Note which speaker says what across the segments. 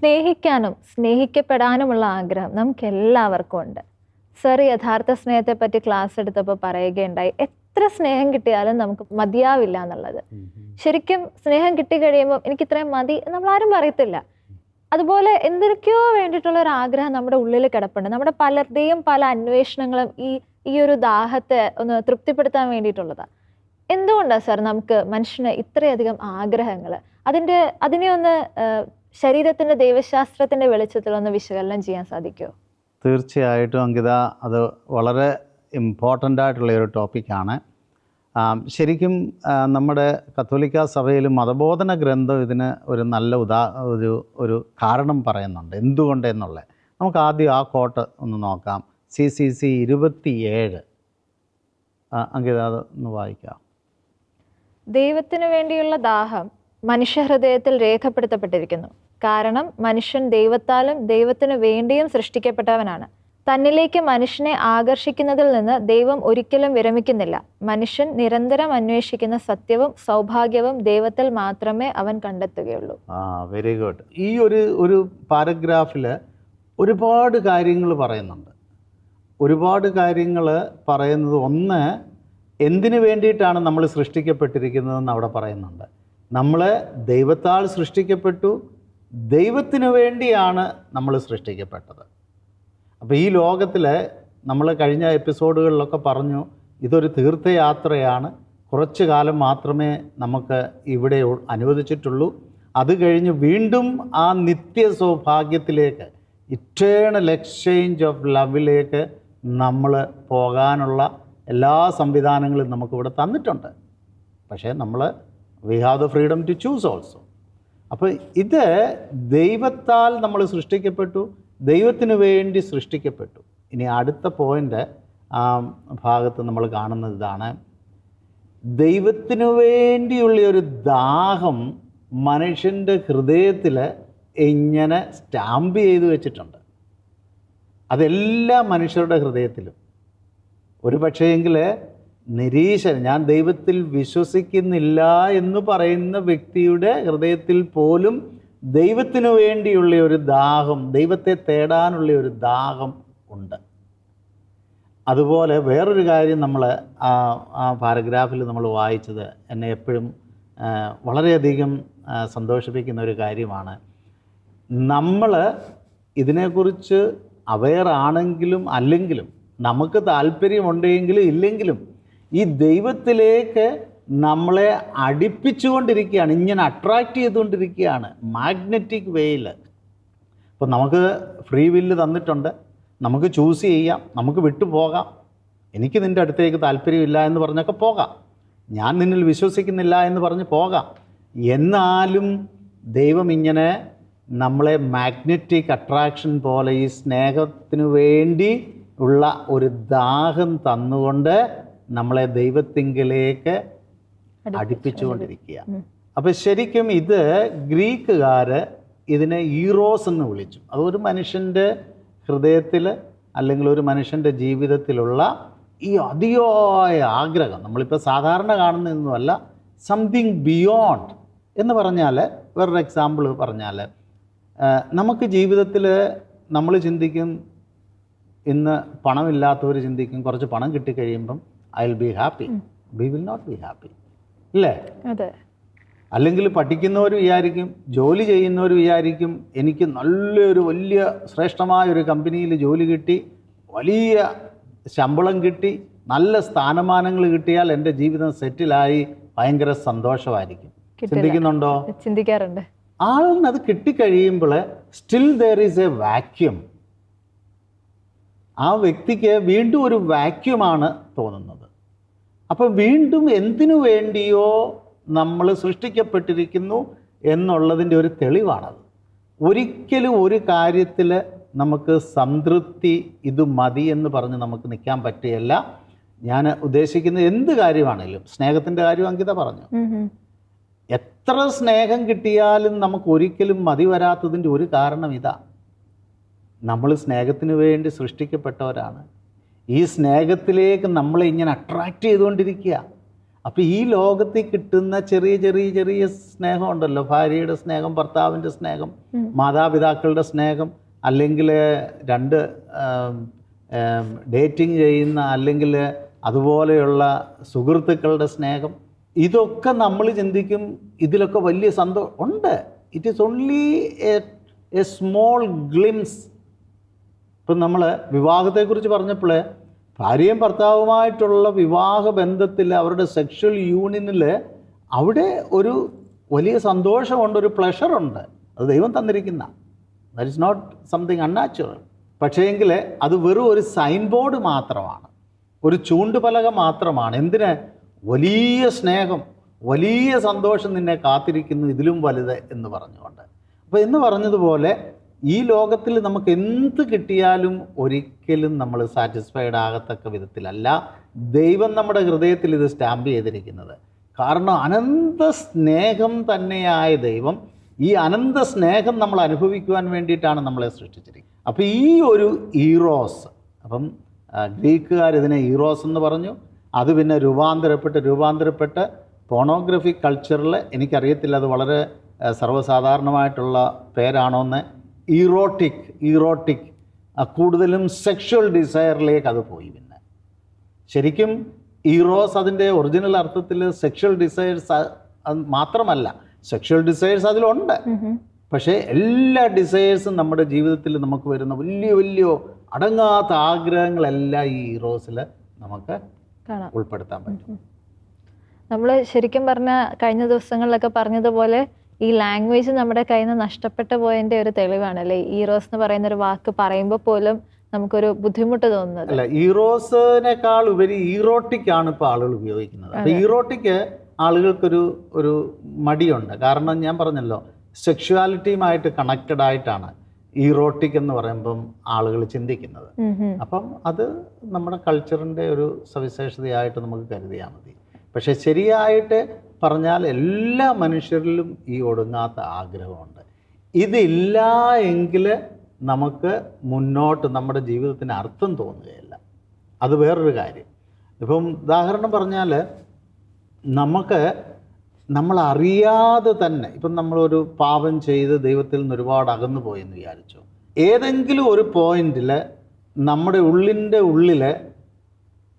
Speaker 1: സ്നേഹിക്കാനും സ്നേഹിക്കപ്പെടാനുമുള്ള ആഗ്രഹം നമുക്ക് എല്ലാവർക്കും ഉണ്ട്. സർ യഥാർത്ഥ സ്നേഹത്തെ പറ്റി ക്ലാസ് എടുത്തപ്പോൾ പറയുകയുണ്ടായി എത്ര സ്നേഹം കിട്ടിയാലും നമുക്ക് മതിയാവില്ല എന്നുള്ളത്. ശരിക്കും സ്നേഹം കിട്ടിക്കഴിയുമ്പോൾ എനിക്ക് ഇത്രയും മതി നമ്മൾ ആരും പറയത്തില്ല. അതുപോലെ എന്തൊക്കെയോ വേണ്ടിയിട്ടുള്ള ഒരു ആഗ്രഹം നമ്മുടെ ഉള്ളിൽ കിടപ്പുണ്ട്. നമ്മുടെ പലരുടെയും പല അന്വേഷണങ്ങളും ഈ ഈ ഒരു ദാഹത്തെ ഒന്ന് തൃപ്തിപ്പെടുത്താൻ വേണ്ടിയിട്ടുള്ളതാണ് എന്തുകൊണ്ടാണ് സാർ നമുക്ക് മനുഷ്യന് ഇത്രയധികം ആഗ്രഹങ്ങൾ അതിന്റെ അതിനെ ഒന്ന് ശരീരത്തിന്റെ ദൈവശാസ്ത്രത്തിന്റെ വെളിച്ചത്തിൽ ഒന്ന് വിശകലനം ചെയ്യാൻ സാധിക്കുമോ?
Speaker 2: തീർച്ചയായിട്ടും അങ്കിത. അത് വളരെ ഇമ്പോർട്ടന്റ് ആയിട്ടുള്ള ഒരു ടോപ്പിക്കാണ് ശരിക്കും നമ്മുടെ കത്തോലിക്ക സഭയിൽ മതബോധന ഗ്രന്ഥം ഇതിന് ഒരു നല്ല ഉദാ ഒരു ഒരു കാരണം പറയുന്നുണ്ട്. എന്തുകൊണ്ട് എന്നുള്ളത് നമുക്ക് ആദ്യം ആ കോട്ട് ഒന്ന് നോക്കാം. സി സി സി ഇരുപത്തിയേഴ്. അങ്കിത അത് ഒന്ന് വായിക്കാം.
Speaker 1: ദൈവത്തിനു വേണ്ടിയുള്ള ദാഹം മനുഷ്യഹൃദയത്തിൽ രേഖപ്പെടുത്തപ്പെട്ടിരിക്കുന്നു. കാരണം മനുഷ്യൻ ദൈവത്താലും ദൈവത്തിനു വേണ്ടിയും സൃഷ്ടിക്കപ്പെട്ടവനാണ്. തന്നിലേക്ക് മനുഷ്യനെ ആകർഷിക്കുന്നതിൽ നിന്ന് ദൈവം ഒരിക്കലും വിരമിക്കുന്നില്ല. മനുഷ്യൻ നിരന്തരം അന്വേഷിക്കുന്ന സത്യവും സൗഭാഗ്യവും ദൈവത്തിൽ മാത്രമേ അവൻ കണ്ടെത്തുകയുള്ളൂ.
Speaker 2: ആ വെരി ഗുഡ് ഈ ഒരു ഒരു പാരഗ്രാഫിൽ ഒരുപാട് കാര്യങ്ങൾ പറയുന്നുണ്ട്. ഒരുപാട് കാര്യങ്ങൾ പറയുന്നത് ഒന്ന് എന്തിനു വേണ്ടിയിട്ടാണ് നമ്മൾ സൃഷ്ടിക്കപ്പെട്ടിരിക്കുന്നതെന്ന് അവിടെ പറയുന്നുണ്ട്. നമ്മൾ ദൈവത്താൽ സൃഷ്ടിക്കപ്പെട്ടു. ദൈവത്തിനു വേണ്ടിയാണ് നമ്മൾ സൃഷ്ടിക്കപ്പെട്ടത്. അപ്പോൾ ഈ ലോകത്തിൽ നമ്മൾ കഴിഞ്ഞ എപ്പിസോഡുകളിലൊക്കെ പറഞ്ഞു ഇതൊരു തീർത്ഥയാത്രയാണ്. കുറച്ച് കാലം മാത്രമേ നമുക്ക് ഇവിടെ അനുവദിച്ചിട്ടുള്ളൂ. അത് കഴിഞ്ഞ് വീണ്ടും ആ നിത്യ സൗഭാഗ്യത്തിലേക്ക് ഇറ്റേണൽ എക്സ്ചേഞ്ച് ഓഫ് ലവിലേക്ക് നമ്മൾ പോകാനുള്ള എല്ലാ സംവിധാനങ്ങളും നമുക്കിവിടെ തന്നിട്ടുണ്ട്. പക്ഷേ നമ്മൾ we have the freedom to choose also അപ്പോൾ ഇത് ദൈവത്താൽ നമ്മൾ സൃഷ്ടിക്കപ്പെട്ടു ദൈവത്തിന് വേണ്ടി സൃഷ്ടിക്കപ്പെട്ടു. ഇനി അടുത്ത പോയിന്റ് ആ ഭാഗത്ത് നമ്മൾ കാണുന്നത് ഇതാണ്. ദൈവത്തിനു വേണ്ടിയുള്ള ഒരു ദാഹം മനുഷ്യന്റെ ഹൃദയത്തിൽ ഇങ്ങനെ സ്റ്റാമ്പ് ചെയ്ത് വെച്ചിട്ടുണ്ട്. അതെല്ലാ മനുഷ്യരുടെ ഹൃദയത്തിലും. ഒരു പക്ഷേങ്കിൽ നിരീശ്വരൻ ഞാൻ ദൈവത്തിൽ വിശ്വസിക്കുന്നില്ല എന്ന് പറയുന്ന വ്യക്തിയുടെ ഹൃദയത്തിൽ പോലും ദൈവത്തിനു വേണ്ടിയുള്ള ഒരു ദാഹം ദൈവത്തെ തേടാനുള്ള ഒരു ദാഹം ഉണ്ട്. അതുപോലെ വേറൊരു കാര്യം നമ്മൾ ആ ആ പാരഗ്രാഫിൽ നമ്മൾ വായിച്ചത് എന്നെ എപ്പോഴും വളരെയധികം സന്തോഷിപ്പിക്കുന്ന ഒരു കാര്യമാണ്. നമ്മൾ ഇതിനെക്കുറിച്ച് അവെയർ ആണെങ്കിലും അല്ലെങ്കിലും നമുക്ക് താല്പര്യമുണ്ടെങ്കിലും ഇല്ലെങ്കിലും ഈ ദൈവത്തിലേക്ക് നമ്മളെ അടുപ്പിച്ചുകൊണ്ടിരിക്കുകയാണ് ഇങ്ങനെ അട്രാക്റ്റ് ചെയ്തുകൊണ്ടിരിക്കുകയാണ് മാഗ്നറ്റിക് വേയിൽ അപ്പോൾ നമുക്ക് ഫ്രീ വില്ല് തന്നിട്ടുണ്ട്. നമുക്ക് ചൂസ് ചെയ്യാം നമുക്ക് വിട്ടു പോകാം. എനിക്ക് നിന്റെ അടുത്തേക്ക് താല്പര്യമില്ല എന്ന് പറഞ്ഞൊക്കെ പോകാം. ഞാൻ നിന്നിൽ വിശ്വസിക്കുന്നില്ല എന്ന് പറഞ്ഞ് പോകാം. എന്നാലും ദൈവം ഇങ്ങനെ നമ്മളെ മാഗ്നറ്റിക് അട്രാക്ഷൻ പോലെ ഈ സ്നേഹത്തിനു വേണ്ടി ഉള്ള ഒരു ദാഹം തന്നുകൊണ്ട് നമ്മളെ ദൈവത്തിങ്കിലേക്ക് അടുപ്പിച്ചുകൊണ്ടിരിക്കുക. അപ്പോൾ ശരിക്കും ഇത് ഗ്രീക്കുകാർ ഇതിനെ ഈറോസ് എന്ന് വിളിച്ചു. അത് ഒരു മനുഷ്യന്റെ ഹൃദയത്തിൽ അല്ലെങ്കിൽ ഒരു മനുഷ്യന്റെ ജീവിതത്തിലുള്ള ഈ അതിയായ ആഗ്രഹം. നമ്മളിപ്പോൾ സാധാരണ കാണുന്നതൊന്നുമല്ല സംതിങ് ബിയോണ്ട് എന്ന് പറഞ്ഞാൽ വേറൊരു എക്സാമ്പിൾ പറഞ്ഞാൽ നമുക്ക് ജീവിതത്തിൽ നമ്മൾ ചിന്തിക്കും ഇന്ന് പണമില്ലാത്തവർ ചിന്തിക്കും കുറച്ച് പണം കിട്ടിക്കഴിയുമ്പം I will be happy we will not be happy ഇല്ലേ?
Speaker 1: അതെ.
Speaker 2: അല്ലെങ്കിൽ പഠിക്കുന്നവർ വിചാരിക്കും ജോലി ചെയ്യുന്നവർ വിചാരിക്കും എനിക്ക് നല്ലൊരു വലിയ ശ്രേഷ്ഠമായ ഒരു കമ്പനിയിൽ ജോലി കിട്ടി വലിയ ശമ്പളം കിട്ടി നല്ല സ്ഥാനമാനങ്ങൾ കിട്ടിയാൽ എന്റെ ജീവിതം സെറ്റിലായി ഭയങ്കര സന്തോഷമായിരിക്കും. ചിന്തിക്കുന്നുണ്ടോ?
Speaker 1: ചിന്തിക്കാറുണ്ട്.
Speaker 2: ആളിന് അത് കിട്ടിക്കഴിയുമ്പോൾ still there is a vacuum ആ വ്യക്തിക്ക് വീണ്ടും ഒരു വാക്യൂമാണ് തോന്നുന്നത്. അപ്പോൾ വീണ്ടും എന്തിനു വേണ്ടിയോ നമ്മൾ സൃഷ്ടിക്കപ്പെട്ടിരിക്കുന്നു എന്നുള്ളതിന്റെ ഒരു തെളിവാണത്. ഒരിക്കലും ഒരു കാര്യത്തിൽ നമുക്ക് സംതൃപ്തി ഇത് മതി എന്ന് പറഞ്ഞ് നമുക്ക് നിൽക്കാൻ പറ്റുകയല്ല. ഞാൻ ഉദ്ദേശിക്കുന്നത് എന്ത് കാര്യമാണെങ്കിലും സ്നേഹത്തിന്റെ കാര്യം അങ്കിത പറഞ്ഞു. എത്ര സ്നേഹം കിട്ടിയാലും നമുക്ക് ഒരിക്കലും മതി വരാത്തതിന്റെ ഒരു കാരണം ഇതാ. നമ്മൾ സ്നേഹത്തിന് വേണ്ടി സൃഷ്ടിക്കപ്പെട്ടവരാണ്. ഈ സ്നേഹത്തിലേക്ക് നമ്മളെ ഇങ്ങനെ അട്രാക്റ്റ് ചെയ്തുകൊണ്ടിരിക്കുക. അപ്പോൾ ഈ ലോകത്തിൽ കിട്ടുന്ന ചെറിയ ചെറിയ ചെറിയ സ്നേഹം ഉണ്ടല്ലോ. ഭാര്യയുടെ സ്നേഹം ഭർത്താവിന്റെ സ്നേഹം മാതാപിതാക്കളുടെ സ്നേഹം അല്ലെങ്കിൽ രണ്ട് ഡേറ്റിംഗ് ചെയ്യുന്ന അല്ലെങ്കിൽ അതുപോലെയുള്ള സുഹൃത്തുക്കളുടെ സ്നേഹം. ഇതൊക്കെ നമ്മൾ ചിന്തിക്കും. ഇതിലൊക്കെ വലിയ സന്തോഷം ഉണ്ട്. It is only a small glimpse ഇപ്പം നമ്മൾ വിവാഹത്തെക്കുറിച്ച് പറഞ്ഞപ്പോൾ ഭാര്യയും ഭർത്താവുമായിട്ടുള്ള വിവാഹ ബന്ധത്തിൽ അവരുടെ സെക്ഷൽ യൂണിയനിൽ അവിടെ ഒരു വലിയ സന്തോഷമുണ്ട് ഒരു പ്ലഷറുണ്ട് അത് ദൈവം തന്നിരിക്കുന്ന. That is not something unnatural പക്ഷേങ്കിൽ അത് വെറും ഒരു സൈൻ ബോർഡ് മാത്രമാണ്. ഒരു ചൂണ്ടുപലക മാത്രമാണ്. എന്തിന്? വലിയ സ്നേഹം വലിയ സന്തോഷം നിന്നെ കാത്തിരിക്കുന്നു ഇതിലും വലുത് എന്ന് പറഞ്ഞുകൊണ്ട്. അപ്പോൾ എന്ന് പറഞ്ഞതുപോലെ ഈ ലോകത്തിൽ നമുക്ക് എന്ത് കിട്ടിയാലും ഒരിക്കലും നമ്മൾ സാറ്റിസ്ഫൈഡ് ആകത്തക്ക വിധത്തിലല്ല. ദൈവം നമ്മുടെ ഹൃദയത്തിൽ ഇത് സ്റ്റാമ്പ് ചെയ്തിരിക്കുന്നത്. കാരണം അനന്ത സ്നേഹം തന്നെയായ ദൈവം ഈ അനന്ത സ്നേഹം നമ്മൾ അനുഭവിക്കുവാൻ വേണ്ടിയിട്ടാണ് നമ്മളെ സൃഷ്ടിച്ചിരിക്കുന്നത്. അപ്പോൾ ഈ ഒരു ഈറോസ് അപ്പം ഗ്രീക്കുകാർ ഇതിനെ ഈറോസ് എന്ന് പറഞ്ഞു. അത് പിന്നെ രൂപാന്തരപ്പെട്ട് രൂപാന്തരപ്പെട്ട് പോണോഗ്രഫി കൾച്ചറിൽ എനിക്കറിയത്തില്ല അത് വളരെ സർവസാധാരണമായിട്ടുള്ള പേരാണോ പേരാണോന്ന്. ഈറോട്ടിക് ഈറോട്ടിക് കൂടുതലും സെക്ഷൽ ഡിസയറിലേക്ക് അത് പോയി പിന്നെ. ശരിക്കും ഈറോസ് അതിന്റെ ഒറിജിനൽ അർത്ഥത്തിൽ സെക്ഷൽ ഡിസയേഴ്സ് മാത്രമല്ല സെക്ഷൽ ഡിസയേഴ്സ് അതിലുണ്ട്. പക്ഷേ എല്ലാ ഡിസയേഴ്സും നമ്മുടെ ജീവിതത്തിൽ നമുക്ക് വരുന്ന വലിയ വലിയ അടങ്ങാത്ത ആഗ്രഹങ്ങളെല്ലാം ഈ ഈറോസിൽ നമുക്ക് ഉൾപ്പെടുത്താൻ പറ്റും.
Speaker 1: നമ്മൾ ശരിക്കും പറഞ്ഞ കഴിഞ്ഞ ദിവസങ്ങളിലൊക്കെ പറഞ്ഞതുപോലെ ഈ ലാംഗ്വേജ് നമ്മുടെ കയ്യിൽ നിന്ന് നഷ്ടപ്പെട്ടു പോയതിന്റെ ഒരു തെളിവാണ് അല്ലെ ഈറോസ് എന്ന് പറയുന്ന ഒരു വാക്ക് പറയുമ്പോൾ പോലും നമുക്കൊരു ബുദ്ധിമുട്ട് തോന്നുന്നത്.
Speaker 2: അല്ല ഈറോസിനേക്കാൾ ഉപരി ഈറോട്ടിക് ആണ് ഇപ്പോൾ ആളുകൾ ഉപയോഗിക്കുന്നത്. അപ്പോൾ ഈറോട്ടിക് ആളുകൾക്കൊരു ഒരു മടിയുണ്ട്. കാരണം ഞാൻ പറഞ്ഞല്ലോ സെക്ഷുവാലിറ്റിയുമായിട്ട് കണക്റ്റഡ് ആയിട്ടാണ് ഈറോട്ടിക് എന്ന് പറയുമ്പം ആളുകൾ ചിന്തിക്കുന്നത്. അപ്പം അത് നമ്മുടെ കൾച്ചറിന്റെ ഒരു സവിശേഷതയായിട്ട് നമുക്ക് കരുതിയാൽ മതി. പക്ഷേ ശരിയായിട്ട് പറഞ്ഞാൽ എല്ലാ മനുഷ്യരിലും ഈ ഒടുങ്ങാത്ത ആഗ്രഹമുണ്ട്. ഇതില്ല എങ്കിൽ നമുക്ക് മുന്നോട്ട് നമ്മുടെ ജീവിതത്തിന് അർത്ഥം തോന്നുകയില്ല. അത് വേറൊരു കാര്യം. ഇപ്പം ഉദാഹരണം പറഞ്ഞാൽ നമുക്ക് നമ്മൾ അറിയാതെ തന്നെ ഇപ്പം നമ്മളൊരു പാപം ചെയ്ത് ദൈവത്തിൽ നിന്ന് ഒരുപാട് അകന്നു പോയെന്ന് വിചാരിച്ചു. ഏതെങ്കിലും ഒരു പോയിന്റിൽ നമ്മുടെ ഉള്ളിന്റെ ഉള്ളിൽ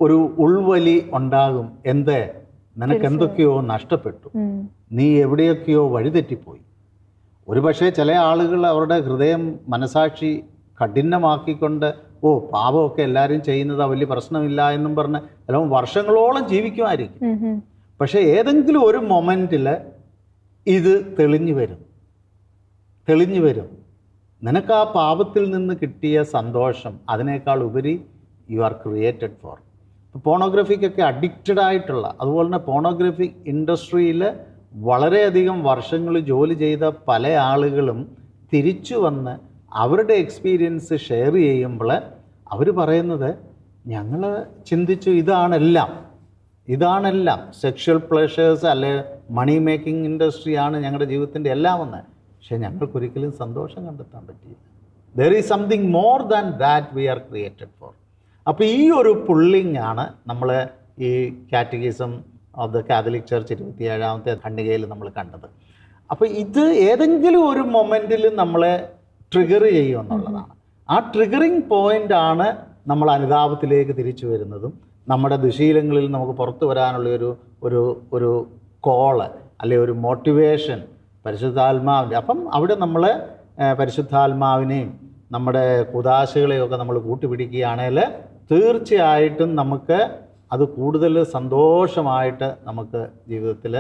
Speaker 2: ഒരു ഉൾവലി ഉണ്ടാകും. എന്ത്? നിനക്ക് എന്തൊക്കെയോ നഷ്ടപ്പെട്ടു. നീ എവിടെയൊക്കെയോ വഴിതെറ്റിപ്പോയി. ഒരുപക്ഷെ ചില ആളുകൾ അവരുടെ ഹൃദയം മനസാക്ഷി കഠിനമാക്കിക്കൊണ്ട് ഓ പാപമൊക്കെ എല്ലാവരും ചെയ്യുന്നത് വലിയ പ്രശ്നമില്ല എന്നും പറഞ്ഞ് ചിലപ്പോൾ വർഷങ്ങളോളം ജീവിക്കുമായിരിക്കും. പക്ഷേ ഏതെങ്കിലും ഒരു മൊമെന്റിൽ ഇത് തെളിഞ്ഞു വരും. തെളിഞ്ഞു വരും. നിനക്ക് ആ പാപത്തിൽ നിന്ന് കിട്ടിയ സന്തോഷം അതിനേക്കാൾ ഉപരി യു ആർ ക്രിയേറ്റഡ് ഫോർ പോണോഗ്രഫിക്കൊക്കെ അഡിക്റ്റഡ് ആയിട്ടുള്ള അതുപോലെ തന്നെ പോണോഗ്രഫി ഇൻഡസ്ട്രിയിൽ വളരെയധികം വർഷങ്ങൾ ജോലി ചെയ്ത പല ആളുകളും തിരിച്ചു വന്ന് അവരുടെ എക്സ്പീരിയൻസ് ഷെയർ ചെയ്യുമ്പോൾ അവർ പറയുന്നത് ഞങ്ങൾ ചിന്തിച്ചു ഇതാണെല്ലാം. ഇതാണെല്ലാം. സെക്ഷൽ പ്ലഷേഴ്സ് അല്ലെ മണി മേക്കിംഗ് ഇൻഡസ്ട്രിയാണ് ഞങ്ങളുടെ ജീവിതത്തിന്റെ എല്ലാം ഒന്ന് പക്ഷേ ഞങ്ങൾക്കൊരിക്കലും സന്തോഷം കണ്ടെത്താൻ പറ്റിയില്ല. There is something more than that we are created for അപ്പോൾ ഈ ഒരു പുള്ളിങ് ആണ് നമ്മൾ ഈ catechism of the Catholic church ഇരുപത്തിയേഴാമത്തെ ഖണ്ഡികയിൽ നമ്മൾ കണ്ടത്. അപ്പോൾ ഇത് ഏതെങ്കിലും ഒരു മൊമെന്റിൽ നമ്മളെ ട്രിഗർ ചെയ്യുമെന്നുള്ളതാണ് ആ ട്രിഗറിങ് പോയിന്റ് ആണ് നമ്മൾ അനുതാപത്തിലേക്ക് തിരിച്ചു വരുന്നതും നമ്മുടെ ദുശീലങ്ങളിൽ നമുക്ക് പുറത്തു വരാനുള്ള ഒരു ഒരു ഒരു കോൾ അല്ലെ ഒരു മോട്ടിവേഷൻ പരിശുദ്ധാത്മാവിന്റെ. അപ്പം അവിടെ നമ്മൾ പരിശുദ്ധാത്മാവിനെയും നമ്മുടെ കുതാശകളെയൊക്കെ നമ്മൾ കൂട്ടുപിടിക്കുകയാണെങ്കിൽ തീർച്ചയായിട്ടും നമുക്ക് അത് കൂടുതൽ സന്തോഷമായിട്ട് നമുക്ക് ജീവിതത്തിൽ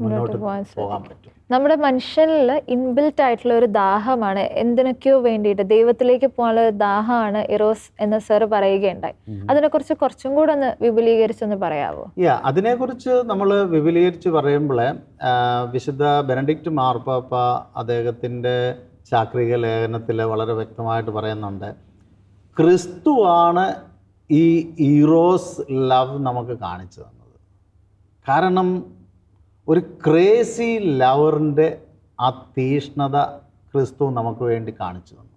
Speaker 2: മുന്നോട്ട്
Speaker 1: പോകാൻ
Speaker 2: പറ്റും.
Speaker 1: നമ്മുടെ മനുഷ്യനിൽ ഇൻബിൽറ്റ് ആയിട്ടുള്ള ഒരു ദാഹമാണ്. എന്തിനൊക്കെയോ വേണ്ടിയിട്ട് ദൈവത്തിലേക്ക് പോകാനുള്ള ഒരു ദാഹമാണ് ഇറോസ് എന്ന് സർ പറയുകയുണ്ടായി. അതിനെക്കുറിച്ച് കുറച്ചും കൂടെ ഒന്ന് വിപുലീകരിച്ചൊന്ന് പറയാമോ
Speaker 2: യാ അതിനെക്കുറിച്ച് നമ്മൾ വിപുലീകരിച്ച് പറയുമ്പോൾ വിശുദ്ധ ബെനഡിക്റ്റ് മാർപ്പാപ്പ അദ്ദേഹത്തിന്റെ ചാക്രിക ലേഖനത്തിൽ വളരെ വ്യക്തമായിട്ട് പറയുന്നുണ്ട്. ക്രിസ്തുവാണ് ഈ ഈറോസ് ലവ് നമുക്ക് കാണിച്ചു തന്നത്. കാരണം ഒരു ക്രേസി ലവറിന്റെ ആ തീഷ്ണത ക്രിസ്തു നമുക്ക് വേണ്ടി കാണിച്ചു തന്നു.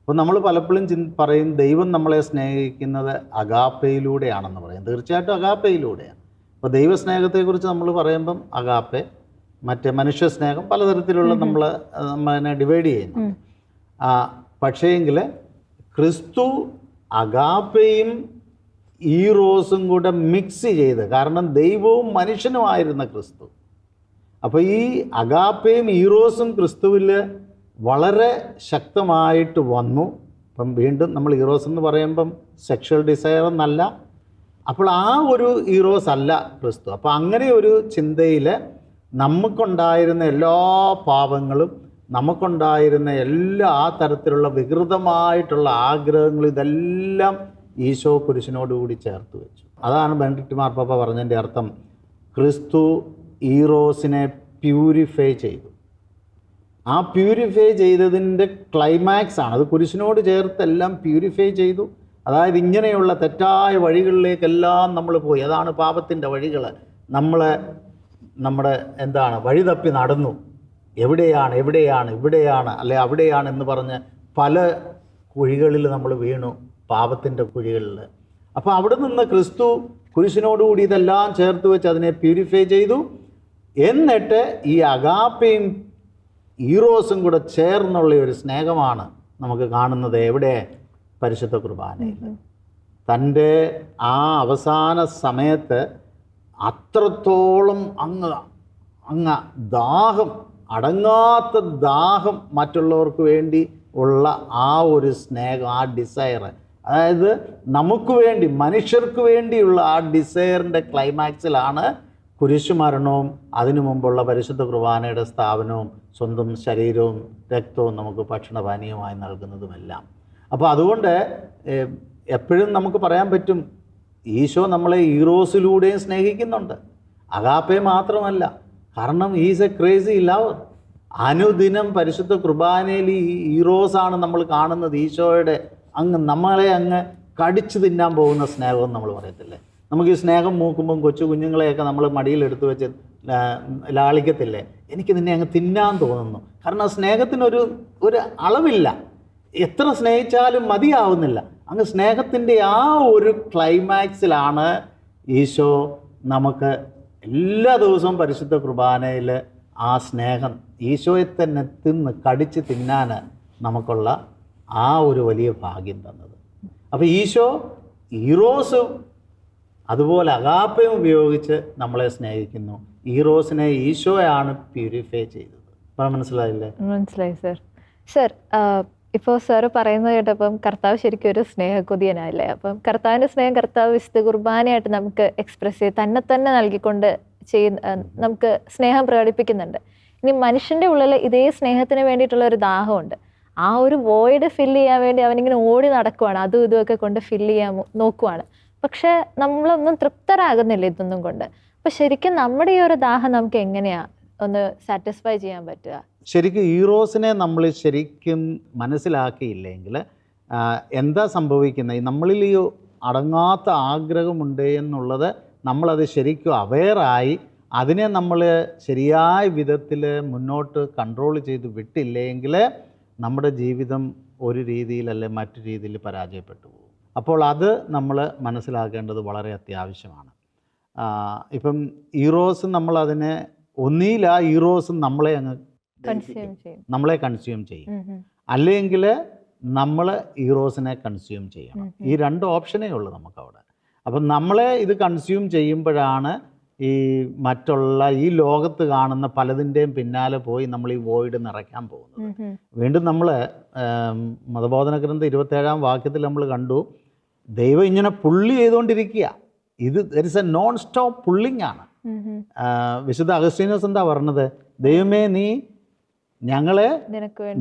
Speaker 2: അപ്പോൾ നമ്മൾ പലപ്പോഴും ചിന് പറയും ദൈവം നമ്മളെ സ്നേഹിക്കുന്നത് അഗാപ്പയിലൂടെയാണെന്ന് പറയും. തീർച്ചയായിട്ടും അഗാപ്പയിലൂടെയാണ്. അപ്പോൾ ദൈവസ്നേഹത്തെക്കുറിച്ച് നമ്മൾ പറയുമ്പം അഗാപ്പെ മറ്റേ മനുഷ്യ സ്നേഹം പലതരത്തിലുള്ള നമ്മൾ നമ്മളതിനെ ഡിവൈഡ് ചെയ്യുന്നു പക്ഷേങ്കിൽ ക്രിസ്തു അഗാപ്പയും ഈറോസും കൂടെ മിക്സ് ചെയ്ത് കാരണം ദൈവവും മനുഷ്യനുമായിരുന്ന ക്രിസ്തു. അപ്പോൾ ഈ അഗാപ്പയും ഈറോസും ക്രിസ്തുവിൽ വളരെ ശക്തമായിട്ട് വന്നു. അപ്പം വീണ്ടും നമ്മൾ ഈറോസ് എന്ന് പറയുമ്പം സെക്ഷൽ ഡിസയർ എന്നല്ല. അപ്പോൾ ആ ഒരു ഈറോസ് അല്ല ക്രിസ്തു. അപ്പോൾ അങ്ങനെ ഒരു ചിന്തയിൽ നമുക്കുണ്ടായിരുന്ന എല്ലാ പാപങ്ങളും നമുക്കുണ്ടായിരുന്ന എല്ലാ ആ തരത്തിലുള്ള വികൃതമായിട്ടുള്ള ആഗ്രഹങ്ങൾ ഇതെല്ലാം ഈശോ കുരിശിനോടുകൂടി ചേർത്ത് വെച്ചു. അതാണ് ബെൻഡിറ്റ് മാർപ്പാപ്പ പറഞ്ഞതിന്റെ അർത്ഥം. ക്രിസ്തു ഈറോസിനെ പ്യൂരിഫൈ ചെയ്തു. ആ പ്യൂരിഫൈ ചെയ്തതിന്റെ ക്ലൈമാക്സ് ആണ്. അത് കുരിശിനോട് ചേർത്ത് എല്ലാം പ്യൂരിഫൈ ചെയ്തു. അതായത് ഇങ്ങനെയുള്ള തെറ്റായ വഴികളിലേക്കെല്ലാം നമ്മൾ പോയി. അതാണ് പാപത്തിന്റെ വഴികൾ നമ്മളെ നമ്മുടെ എന്താണ് വഴി തപ്പി നടന്നു. എവിടെയാണ് എവിടെയാണ് ഇവിടെയാണ് അല്ലെ അവിടെയാണ് എന്ന് പറഞ്ഞ് പല കുഴികളിൽ നമ്മൾ വീണു പാപത്തിന്റെ കുഴികളിൽ. അപ്പോൾ അവിടെ നിന്ന് ക്രിസ്തു കുരിശിനോടുകൂടി ഇതെല്ലാം ചേർത്ത് വെച്ച് അതിനെ പ്യൂരിഫൈ ചെയ്തു. എന്നിട്ട് ഈ അഗാപ്പയും ഈറോസും കൂടെ ചേർന്നുള്ള ഒരു സ്നേഹമാണ് നമുക്ക് കാണുന്നത് എവിടെ? പരിശുദ്ധ കുർബാനയിൽ. തന്റെ ആ അവസാന സമയത്ത് അത്രത്തോളം അങ്ങ് അങ്ങ് ദാഹം അടങ്ങാത്ത ദാഹം മറ്റുള്ളവർക്ക് വേണ്ടി ഉള്ള ആ ഒരു സ്നേഹം ആ ഡിസയർ അതായത് നമുക്ക് വേണ്ടി മനുഷ്യർക്ക് വേണ്ടിയുള്ള ആ ഡിസയറിന്റെ ക്ലൈമാക്സിലാണ് കുരിശുമരണവും അതിനു മുമ്പുള്ള പരിശുദ്ധ കുർബാനയുടെ സ്ഥാപനവും സ്വന്തം ശരീരവും രക്തവും നമുക്ക് ഭക്ഷണപാനീയമായി നൽകുന്നതുമെല്ലാം. അപ്പോൾ അതുകൊണ്ട് എപ്പോഴും നമുക്ക് പറയാൻ പറ്റും ഈശോ നമ്മളെ ഈറോസിലൂടെയും സ്നേഹിക്കുന്നുണ്ട്. അഗാപ്പെ മാത്രമല്ല കാരണം ഈസ് എ ക്രേസി ലവ്. അനുദിനം പരിശുദ്ധ കുർബാനയിൽ ഈ ഈറോസാണ് നമ്മൾ കാണുന്നത് ഈശോയുടെ. അങ്ങ് നമ്മളെ അങ്ങ് കടിച്ചു തിന്നാൻ പോകുന്ന സ്നേഹം നമ്മൾ പറയത്തില്ലേ? നമുക്ക് ഈ സ്നേഹം മൂക്കുമ്പം കൊച്ചു കുഞ്ഞുങ്ങളെയൊക്കെ നമ്മൾ മടിയിലെടുത്ത് വെച്ച് ലാളിക്കത്തില്ലേ? എനിക്ക് നിന്നെ അങ്ങ് തിന്നാൻ തോന്നുന്നു. കാരണം സ്നേഹത്തിനൊരു ഒരു അളവില്ല. എത്ര സ്നേഹിച്ചാലും മതിയാവുന്നില്ല. അങ്ങ് സ്നേഹത്തിന്റെ ആ ഒരു ക്ലൈമാക്സിലാണ് ഈശോ നമുക്ക് എല്ലാ ദിവസവും പരിശുദ്ധ കുർബാനയിൽ ആ സ്നേഹം ഈശോയെ തന്നെ തിന്ന് കടിച്ച് തിന്നാൻ നമുക്കുള്ള ആ ഒരു വലിയ ഭാഗ്യം തന്നത്. അപ്പോൾ ഈശോ ഈറോസും അതുപോലെ അകാപ്പയും ഉപയോഗിച്ച് നമ്മളെ സ്നേഹിക്കുന്നു. ഈറോസിനെ ഈശോയാണ് പ്യൂരിഫൈ ചെയ്തത്. മനസ്സിലായില്ലേ?
Speaker 1: മനസ്സിലായി സർ. സർ ഇപ്പോൾ സാറ് പറയുന്നത് കേട്ടപ്പം കർത്താവ് ശരിക്കും ഒരു സ്നേഹക്കുതിയനല്ലേ അപ്പം കർത്താവിന്റെ സ്നേഹം കർത്താവ് വിശുദ്ധ കുർബാനയായിട്ട് നമുക്ക് എക്സ്പ്രസ് ചെയ്ത് തന്നെ തന്നെ നൽകിക്കൊണ്ട് ചെയ്യുന്ന നമുക്ക് സ്നേഹം പ്രകടിപ്പിക്കുന്നുണ്ട്. ഇനി മനുഷ്യന്റെ ഉള്ളിൽ ഇതേ സ്നേഹത്തിന് വേണ്ടിയിട്ടുള്ള ഒരു ദാഹമുണ്ട്. ആ ഒരു വോയിഡ് ഫില്ല് ചെയ്യാൻ വേണ്ടി അവനിങ്ങനെ ഓടി നടക്കുവാണ്. അതും ഇതുമൊക്കെ കൊണ്ട് ഫില്ല് ചെയ്യാൻ നോക്കുവാണ്. പക്ഷെ നമ്മളൊന്നും തൃപ്തരാകുന്നില്ല ഇതൊന്നും കൊണ്ട്. അപ്പം ശരിക്കും നമ്മുടെ ഈ ഒരു ദാഹം നമുക്ക് എങ്ങനെയാ ഒന്ന് സാറ്റിസ്ഫൈ ചെയ്യാൻ പറ്റുക.
Speaker 2: ശരിക്കും ഈറോസിനെ നമ്മൾ ശരിക്കും മനസ്സിലാക്കിയില്ലെങ്കിൽ എന്താ സംഭവിക്കുന്നത് നമ്മളിൽ ഈ അടങ്ങാത്ത ആഗ്രഹമുണ്ട് എന്നുള്ളത് നമ്മളത് ശരിക്കും അവെയറായി അതിനെ നമ്മൾ ശരിയായ വിധത്തിൽ മുന്നോട്ട് കൺട്രോൾ ചെയ്ത് വിട്ടില്ലെങ്കിൽ നമ്മുടെ ജീവിതം ഒരു രീതിയിലല്ലേ മറ്റു രീതിയിൽ പരാജയപ്പെട്ടു പോകും. അപ്പോൾ അത് നമ്മൾ മനസ്സിലാക്കേണ്ടത് വളരെ അത്യാവശ്യമാണ്. ഇപ്പം ഈറോസ് നമ്മൾ അതിനെ ഒന്നിയിൽ ആ ഈറോസ് നമ്മളെ അങ്ങ് നമ്മളെ കൺസ്യൂം ചെയ്യും. അല്ലെങ്കിൽ നമ്മൾ ഹീറോസിനെ കൺസ്യൂം ചെയ്യണം. ഈ രണ്ട് ഓപ്ഷനേ ഉള്ളൂ നമുക്കവിടെ. അപ്പം നമ്മളെ ഇത് കൺസ്യൂം ചെയ്യുമ്പോഴാണ് ഈ മറ്റുള്ള ഈ ലോകത്ത് കാണുന്ന പലതിന്റെയും പിന്നാലെ പോയി നമ്മൾ ഈ വോയിഡ് നിറയ്ക്കാൻ പോകുന്നത്. വീണ്ടും നമ്മൾ മതബോധന ഗ്രന്ഥ ഇരുപത്തേഴാം വാക്യത്തിൽ നമ്മൾ കണ്ടു. ദൈവം ഇങ്ങനെ പുള്ളി ചെയ്തുകൊണ്ടിരിക്കുക. ഇത് there is a non stop pulling ആണ്. വിശുദ്ധ അഗസ്റ്റീനോസ് എന്താ പറഞ്ഞത്? ദൈവമേ നീ ഞങ്ങളെ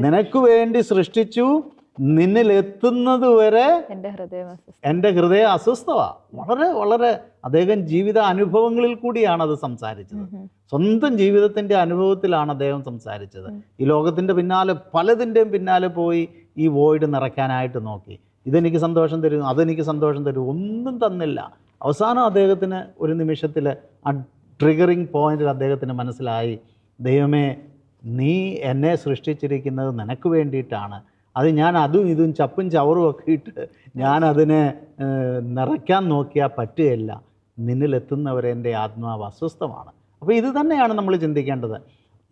Speaker 1: നിനക്ക് വേണ്ടി
Speaker 2: സൃഷ്ടിച്ചു. നിന്നിൽ എത്തുന്നത് വരെ
Speaker 1: എന്റെ ഹൃദയം അസ്വസ്ഥവാ
Speaker 2: എന്റെ ഹൃദയം അസ്വസ്ഥമാണ് വളരെ വളരെ അദ്ദേഹം ജീവിത അനുഭവങ്ങളിൽ കൂടിയാണ് അത് സംസാരിച്ചത്. സ്വന്തം ജീവിതത്തിന്റെ അനുഭവത്തിലാണ് അദ്ദേഹം സംസാരിച്ചത്. ഈ ലോകത്തിന്റെ പിന്നാലെ പലതിന്റെയും പിന്നാലെ പോയി ഈ വോയിഡ് നിറയ്ക്കാനായിട്ട് നോക്കി. ഇതെനിക്ക് സന്തോഷം തരും അതെനിക്ക് സന്തോഷം തരും ഒന്നും തന്നില്ല. അവസാനം അദ്ദേഹത്തിന് ഒരു നിമിഷത്തിൽ ആ ട്രിഗറിങ് പോയിന്റിൽ അദ്ദേഹത്തിന് മനസ്സിലായി ദൈവമേ നീ എന്നെ സൃഷ്ടിച്ചിരിക്കുന്നത് നിനക്ക് വേണ്ടിയിട്ടാണ്. അത് ഞാൻ അതും ഇതും ചപ്പും ചവറും ഒക്കെ ഇട്ട് ഞാൻ അതിനെ നിറയ്ക്കാൻ നോക്കിയാൽ പറ്റുകയില്ല. നിന്നിലെത്തുന്നവരെ എന്റെ ആത്മാവ് അസ്വസ്ഥമാണ്. അപ്പോൾ ഇത് തന്നെയാണ് നമ്മൾ ചിന്തിക്കേണ്ടത്.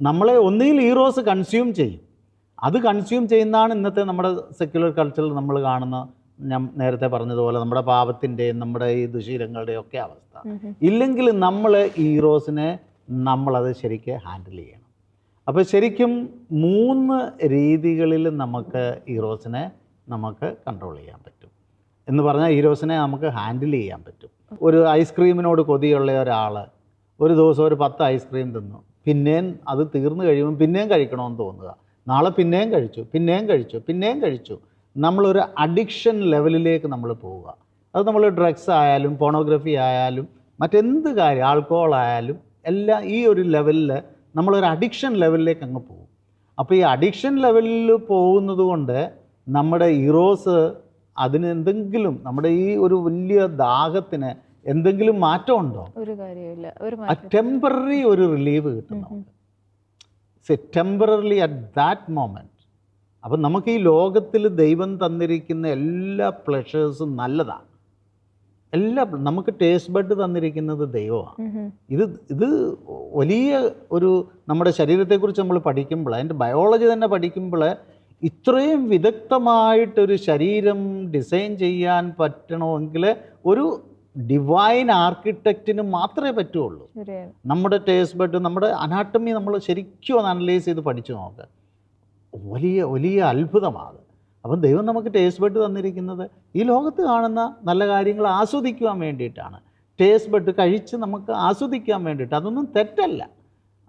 Speaker 2: നമ്മളെ ഒന്നുകിൽ ഹീറോസ് കൺസ്യൂം ചെയ്യും. അത് കൺസ്യൂം ചെയ്യുന്നതാണ് ഇന്നത്തെ നമ്മുടെ സെക്യുലർ കൾച്ചറിൽ നമ്മൾ കാണുന്ന ഞാൻ നേരത്തെ പറഞ്ഞതുപോലെ നമ്മുടെ പാപത്തിന്റെയും നമ്മുടെ ഈ ദുശീലങ്ങളുടെയും ഒക്കെ അവസ്ഥ. ഇല്ലെങ്കിൽ നമ്മൾ ഈ ഈറോസിനെ നമ്മളത് ശരിക്ക് ഹാൻഡിൽ ചെയ്യണം. അപ്പോൾ ശരിക്കും മൂന്ന് രീതികളിൽ നമുക്ക് ഈറോസിനെ നമുക്ക് കൺട്രോൾ ചെയ്യാൻ പറ്റും. എന്ന് പറഞ്ഞാൽ ഹീറോസിനെ നമുക്ക് ഹാൻഡിൽ ചെയ്യാൻ പറ്റും. ഒരു ഐസ്ക്രീമിനോട് കൊതിയുള്ള ഒരാൾ ഒരു ദിവസം ഒരു പത്ത് ഐസ്ക്രീം തിന്നു. പിന്നെയും അത് തീർന്നു കഴിയുമ്പോൾ പിന്നെയും കഴിക്കണമെന്ന് തോന്നുക. നാളെ പിന്നെയും കഴിച്ചു പിന്നെയും കഴിച്ചു പിന്നെയും കഴിച്ചു. നമ്മളൊരു അഡിക്ഷൻ ലെവലിലേക്ക് നമ്മൾ പോവുക. അത് നമ്മൾ ഡ്രഗ്സ് ആയാലും പോണോഗ്രഫി ആയാലും മറ്റെന്ത് കാര്യം ആൽക്കഹോൾ ആയാലും എല്ലാം ഈ ഒരു ലെവലിൽ നമ്മളൊരു അഡിക്ഷൻ ലെവലിലേക്ക് അങ്ങ് പോകും. അപ്പോൾ ഈ അഡിക്ഷൻ ലെവലിൽ പോകുന്നത് കൊണ്ട് നമ്മുടെ ഇറോസ് അതിന് എന്തെങ്കിലും നമ്മുടെ ഈ ഒരു വലിയ ദാഹത്തിന് എന്തെങ്കിലും മാറ്റമുണ്ടോ
Speaker 1: ഒരു കാര്യമില്ല ഒരു
Speaker 2: ടെമ്പററി ഒരു റിലീവ് കിട്ടും
Speaker 1: ടെമ്പററി ഉം.
Speaker 2: നമുക്ക് ടെമ്പററിലി അറ്റ് ദാറ്റ് മൊമെന്റ് അപ്പം നമുക്ക് ഈ ലോകത്തിൽ ദൈവം തന്നിരിക്കുന്ന എല്ലാ പ്ലഷേഴ്സും നല്ലതാണ്. എല്ലാ നമുക്ക് ടേസ്റ്റ് ബഡ് തന്നിരിക്കുന്നത് ദൈവമാണ്. ഇത് ഇത് വലിയ ഒരു നമ്മുടെ ശരീരത്തെക്കുറിച്ച് നമ്മൾ പഠിക്കുമ്പോൾ അതിന്റെ ബയോളജി തന്നെ പഠിക്കുമ്പോൾ ഇത്രയും വിദഗ്ധമായിട്ടൊരു ശരീരം ഡിസൈൻ ചെയ്യാൻ പറ്റണമെങ്കിൽ ഒരു ഡിവൈൻ ആർക്കിടെക്റ്റിന് മാത്രമേ പറ്റുള്ളൂ നമ്മുടെ ടേസ്റ്റ് ബഡ് നമ്മുടെ അനാട്ടമി നമ്മൾ ശരിക്കും അനലൈസ് ചെയ്ത് പഠിച്ചു നോക്കുക വലിയ വലിയ അത്ഭുതമാണ്. അപ്പം ദൈവം നമുക്ക് ടേസ്റ്റ് ബെഡ് തന്നിരിക്കുന്നത് ഈ ലോകത്ത് കാണുന്ന നല്ല കാര്യങ്ങൾ ആസ്വദിക്കുവാൻ വേണ്ടിയിട്ടാണ്. ടേസ്റ്റ് ബെഡ് കഴിച്ച് നമുക്ക് ആസ്വദിക്കാൻ വേണ്ടിയിട്ട്. അതൊന്നും തെറ്റല്ല.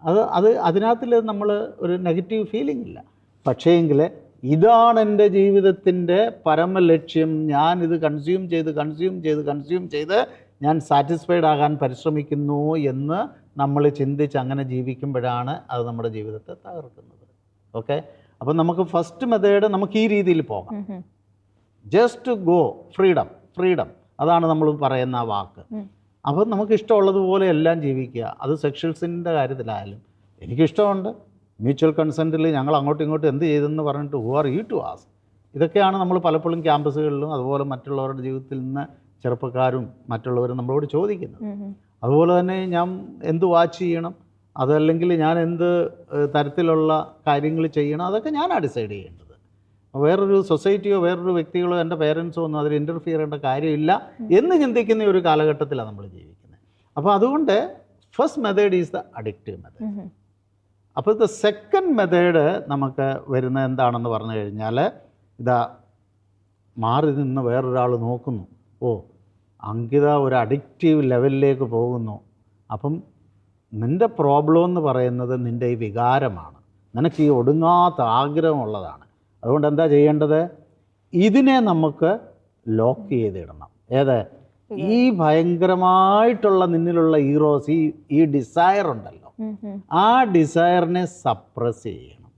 Speaker 2: അത് അത് അതിനകത്തിൽ നമ്മൾ ഒരു നെഗറ്റീവ് ഫീലിംഗ് ഇല്ല. പക്ഷേങ്കിൽ ഇതാണ് എന്റെ ജീവിതത്തിന്റെ പരമലക്ഷ്യം ഞാൻ ഇത് കൺസ്യൂം ചെയ്ത് കൺസ്യൂം ചെയ്ത് കൺസ്യൂം ചെയ്ത് ഞാൻ സാറ്റിസ്ഫൈഡ് ആകാൻ പരിശ്രമിക്കുന്നു എന്ന് നമ്മൾ ചിന്തിച്ച് അങ്ങനെ ജീവിക്കുമ്പോഴാണ് അത് നമ്മുടെ ജീവിതത്തെ തകർക്കുന്നത്. ഓക്കെ അപ്പം നമുക്ക് ഫസ്റ്റ് മെത്തേഡ് നമുക്ക് ഈ രീതിയിൽ പോകാം. ജസ്റ്റ് ഗോ ഫ്രീഡം ഫ്രീഡം അതാണ് നമ്മൾ പറയുന്ന ആ വാക്ക്.
Speaker 1: അപ്പോൾ
Speaker 2: അപ്പം നമുക്ക് ഇഷ്ടമുള്ളതുപോലെ എല്ലാം ജീവിക്കുക. അത് സെക്ഷൽസിന്റെ കാര്യത്തിലായാലും എനിക്കിഷ്ടമുണ്ട് മ്യൂച്വൽ കൺസെന്റിൽ ഞങ്ങൾ അങ്ങോട്ടും ഇങ്ങോട്ടും എന്ത് ചെയ്തെന്ന് പറഞ്ഞിട്ട് who are you to ask ഇതൊക്കെയാണ് നമ്മൾ പലപ്പോഴും ക്യാമ്പസുകളിലും അതുപോലെ മറ്റുള്ളവരുടെ ജീവിതത്തിൽ നിന്ന് ചെറുപ്പക്കാരും മറ്റുള്ളവരും നമ്മളോട് ചോദിക്കുന്നത്. അതുപോലെ തന്നെ ഞാൻ എന്ത് വാച്ച് ചെയ്യണം? അതല്ലെങ്കിൽ ഞാൻ എന്ത് തരത്തിലുള്ള കാര്യങ്ങൾ ചെയ്യണം അതൊക്കെ ഞാനാണ് ഡിസൈഡ് ചെയ്യേണ്ടത്. വേറൊരു സൊസൈറ്റിയോ വേറൊരു വ്യക്തികളോ എന്റെ പേരൻസോ ഒന്നും അതിൽ ഇന്റർഫിയർ ചെയ്യേണ്ട കാര്യമില്ല എന്ന് ചിന്തിക്കുന്ന ഒരു കാലഘട്ടത്തിലാണ് നമ്മൾ ജീവിക്കുന്നത്. അപ്പോൾ അതുകൊണ്ട് first method is the addictive method. അപ്പോൾ ഇത് സെക്കൻഡ് മെത്തേഡ് നമുക്ക് വരുന്നത് എന്താണെന്ന് പറഞ്ഞു കഴിഞ്ഞാൽ ഇതാ മാറി നിന്ന് വേറൊരാൾ നോക്കുന്നു. ഓ അങ്കിത ഒരു അഡിക്റ്റീവ് ലെവലിലേക്ക് പോകുന്നു. അപ്പം നിന്റെ പ്രോബ്ലം എന്ന് പറയുന്നത് നിന്റെ ഈ വികാരമാണ്. നിനക്ക് ഈ ഒടുങ്ങാത്ത ആഗ്രഹമുള്ളതാണ് അതുകൊണ്ട് എന്താ ചെയ്യേണ്ടത്? ഇതിനെ നമുക്ക് ലോക്ക് ചെയ്തിടണം. ഏത്? ഈ ഭയങ്കരമായിട്ടുള്ള നിന്നിലുള്ള ഈറോസ് ഈ ഈ ഡിസയർ ഉണ്ടല്ലോ. ആ ഡിസയറിനെ സപ്രസ് ചെയ്യണം.